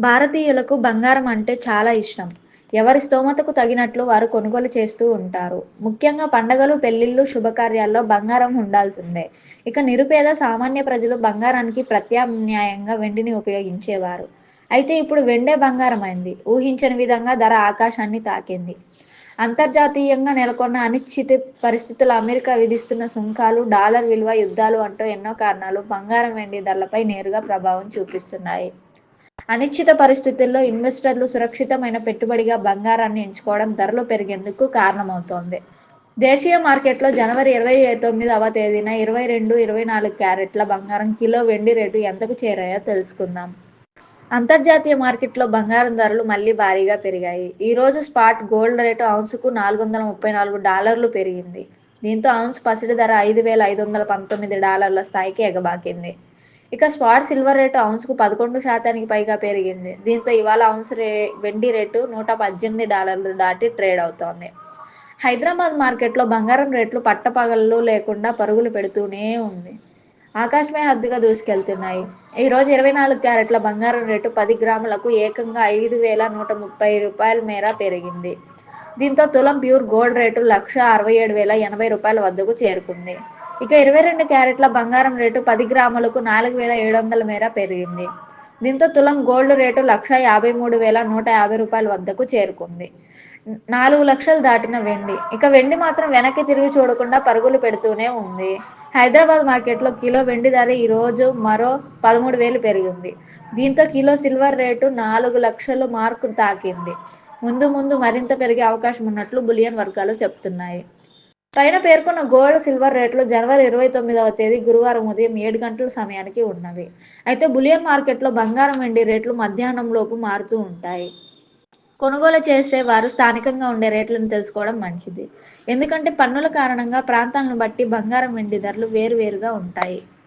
భారతీయులకు బంగారం అంటే చాలా ఇష్టం. ఎవరి స్తోమతకు తగినట్లు వారు కొనుగోలు చేస్తూ ఉంటారు. ముఖ్యంగా పండగలు, పెళ్ళిళ్ళు శుభకార్యాల్లో బంగారం ఉండాల్సిందే. ఇక నిరుపేద, సామాన్య ప్రజలు బంగారానికి ప్రత్యామ్నాయంగా వెండిని ఉపయోగించేవారు. అయితే ఇప్పుడు వెండే బంగారం అయింది ఊహించని విధంగా ధర ఆకాశాన్ని తాకింది. అంతర్జాతీయంగా నెలకొన్న అనిశ్చితి పరిస్థితులు, అమెరికా విధిస్తున్న సుంకాలు, డాలర్ విలువ, యుద్ధాలు అంటూ ఎన్నో కారణాలు బంగారం, వెండి ధరలపై నేరుగా ప్రభావం చూపిస్తున్నాయి. అనిశ్చిత పరిస్థితుల్లో ఇన్వెస్టర్లు సురక్షితమైన పెట్టుబడిగా బంగారాన్ని ఎంచుకోవడం ధరలు పెరిగేందుకు కారణమవుతోంది. దేశీయ మార్కెట్లో జనవరి ఇరవై తొమ్మిదవ తేదీన ఇరవై రెండు, ఇరవై నాలుగు క్యారెట్ల బంగారం, కిలో వెండి రేటు ఎంతకు చేరాయో తెలుసుకుందాం. అంతర్జాతీయ మార్కెట్లో బంగారం ధరలు మళ్ళీ భారీగా పెరిగాయి. ఈ రోజు స్పాట్ గోల్డ్ రేటు ఔన్సుకు నాలుగు వందల ముప్పై నాలుగు డాలర్లు పెరిగింది. దీంతో ఔన్స్ పసిడి ధర ఐదు వేల ఐదు వందల పంతొమ్మిది డాలర్ల స్థాయికి ఎగబాకింది. ఇక స్పాట్ సిల్వర్ రేటు ఔన్సుకు పదకొండు శాతానికి పైగా పెరిగింది. దీంతో ఇవాళ ఔన్స్ వెండి రేటు నూట పద్దెనిమిది డాలర్లు దాటి ట్రేడ్ అవుతోంది. హైదరాబాద్ మార్కెట్లో బంగారం రేట్లు పట్టపగళ్ళు లేకుండా పరుగులు పెడుతూనే ఉంది. ఆకాశమే హద్దుగా దూసుకెళ్తున్నాయి. ఈరోజు ఇరవై నాలుగు క్యారెట్ల బంగారం రేటు పది గ్రాములకు ఏకంగా ఐదు వేల నూట ముప్పై రూపాయల మేర పెరిగింది. దీంతో తులం ప్యూర్ గోల్డ్ రేటు లక్ష అరవై ఏడు వేల ఎనభై రూపాయల వద్దకు చేరుకుంది. ఇక ఇరవై రెండు క్యారెట్ల బంగారం రేటు పది గ్రాములకు నాలుగు వేల ఏడు వందల మేర పెరిగింది. దీంతో తులం గోల్డ్ రేటు లక్షా యాభై మూడు వేల నూట యాభై రూపాయల వద్దకు చేరుకుంది. నాలుగు లక్షలు దాటిన వెండి ఇక వెండి మాత్రం వెనక్కి తిరిగి చూడకుండా పరుగులు పెడుతూనే ఉంది. హైదరాబాద్ మార్కెట్లో కిలో వెండి ధర ఈ రోజు మరో పదమూడు వేలు పెరిగింది. దీంతో కిలో సిల్వర్ రేటు నాలుగు లక్షలు మార్కు తాకింది. ముందు ముందు మరింత పెరిగే అవకాశం ఉన్నట్లు బులియన్ వర్గాలు చెప్తున్నాయి పైన పేర్కొన్న గోల్డ్, సిల్వర్ రేట్లు జనవరి ఇరవై తొమ్మిదవ తేదీ గురువారం ఉదయం ఏడు గంటల సమయానికి ఉన్నవి. అయితే బులియన్ మార్కెట్లో బంగారం, వెండి రేట్లు మధ్యాహ్నంలోపు మారుతూ ఉంటాయి. కొనుగోలు చేసే వారు స్థానికంగా ఉండే రేట్లను తెలుసుకోవడం మంచిది. ఎందుకంటే పన్నుల కారణంగా ప్రాంతాలను బట్టి బంగారం, వెండి ధరలు వేరు వేరుగా ఉంటాయి.